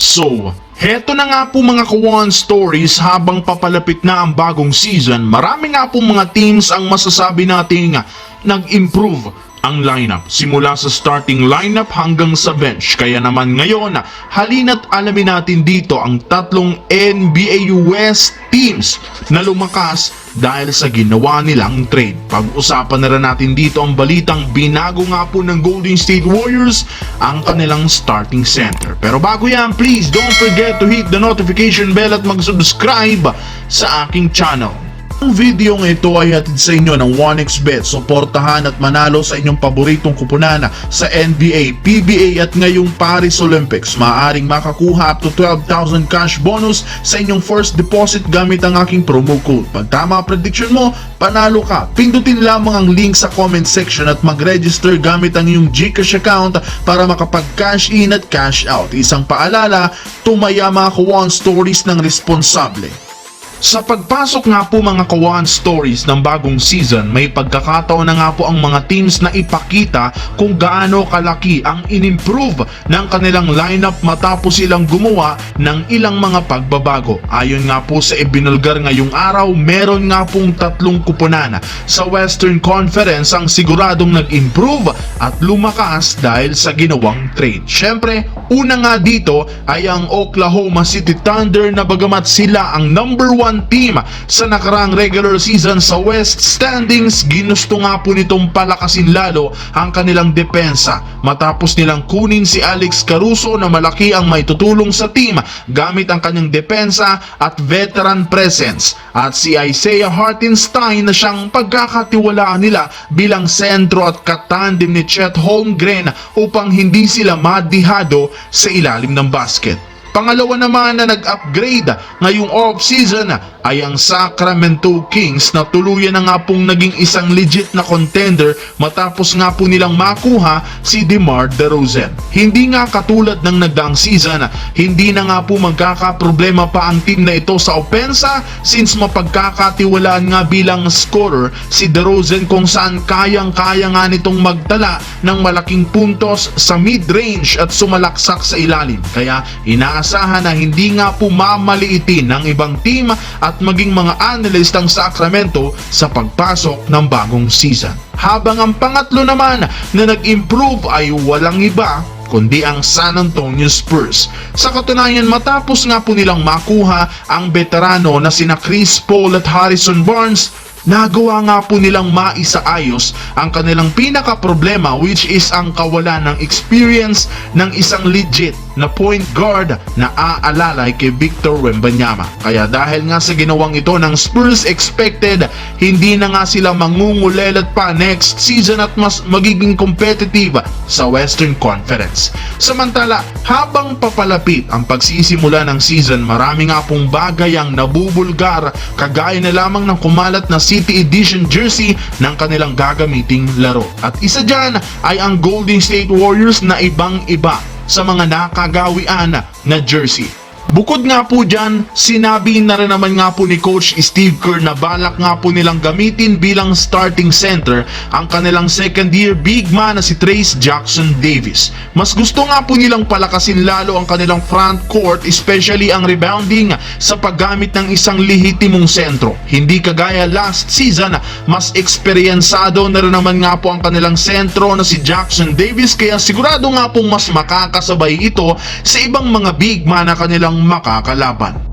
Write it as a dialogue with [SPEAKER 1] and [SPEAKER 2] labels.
[SPEAKER 1] So, heto na nga po mga kawan stories habang papalapit na ang bagong season, marami nga po mga teams ang masasabi nating nag-improve ang lineup simula sa starting lineup hanggang sa bench. Kaya naman ngayon, halina't alamin natin dito ang tatlong NBA West teams na lumakas dahil sa ginawa nilang trade. Pag-usapan na rin natin dito ang balitang binago nga po ng Golden State Warriors ang kanilang starting center. Pero bago yan, please don't forget to hit the notification bell at mag-subscribe sa aking channel. Ang video ng ito ay hatid sa inyo ng 1xBet. Suportahan at manalo sa inyong paboritong kupunan sa NBA, PBA at ngayong Paris Olympics. Maaaring makakuha up to 12,000 cash bonus sa inyong first deposit gamit ang aking promo code. Pag tama prediction mo, panalo ka. Pindutin lamang ang link sa comment section at mag-register gamit ang iyong Gcash account para makapag-cash in at cash out. Isang paalala, tumaya mga kawan stories ng responsable. Sa pagpasok nga po mga kawan stories ng bagong season, may pagkakataon na nga po ang mga teams na ipakita kung gaano kalaki ang inimprove ng kanilang lineup matapos silang gumawa ng ilang mga pagbabago. Ayon nga po sa ibinulgar ngayong araw, meron nga pong tatlong kupunan sa Western Conference ang siguradong nag-improve at lumakas dahil sa ginawang trade. Syempre, una nga dito ay ang Oklahoma City Thunder na bagamat sila ang number one team sa nakaraang regular season sa West standings, ginusto nga po nitong palakasin lalo ang kanilang depensa. Matapos nilang kunin si Alex Caruso na malaki ang may tutulong sa team gamit ang kanyang depensa at veteran presence. At si Isaiah Hartenstein na siyang pagkakatiwalaan nila bilang sentro at katandem ni Chet Holmgren upang hindi sila madihado sa ilalim ng basket. Pangalawa naman na nag-upgrade ngayong off-season ay ang Sacramento Kings na tuluyan na nga pong naging isang legit na contender matapos nga po nilang makuha si DeMar DeRozan. Hindi nga katulad ng nagdaang season, hindi na nga po magkakaproblema pa ang team na ito sa opensa since mapagkakatiwalaan nga bilang scorer si DeRozan kung saan kayang-kaya nga nitong magtala ng malaking puntos sa mid-range at sumalaksak sa ilalim. Kaya inaasahan na hindi nga po mamaliitin ng ibang team at maging mga analyst ang Sacramento sa pagpasok ng bagong season. Habang ang pangatlo naman na nag-improve ay walang iba kundi ang San Antonio Spurs. Sa katunayan matapos nga po nilang makuha ang veterano na sina Chris Paul at Harrison Barnes Nagawa nga po nilang maisaayos ang kanilang pinaka problema which is ang kawalan ng experience ng isang legit na point guard na aalalay kay Victor Wembanyama. Kaya dahil nga sa ginawang ito ng Spurs expected, hindi na nga sila mangungulelat pa next season at mas magiging competitive sa Western Conference. Samantala, habang papalapit ang pagsisimula ng season, marami nga pong bagay ang nabubulgar kagaya na lamang ng kumalat na City Edition jersey ng kanilang gagamiting laro. At isa dyan ay ang Golden State Warriors na ibang iba sa mga nakagawian na jersey. Bukod nga po dyan, sinabi na rin naman nga po ni Coach Steve Kerr na balak nga po nilang gamitin bilang starting center ang kanilang second year big man na si Trace Jackson Davis. Mas gusto nga po nilang palakasin lalo ang kanilang front court especially ang rebounding sa paggamit ng isang lehitimong sentro. Hindi kagaya last season, mas eksperyensado na rin naman nga po ang kanilang sentro na si Jackson Davis kaya sigurado nga pong mas makakasabay ito sa ibang mga big man na kanilang makakalaban.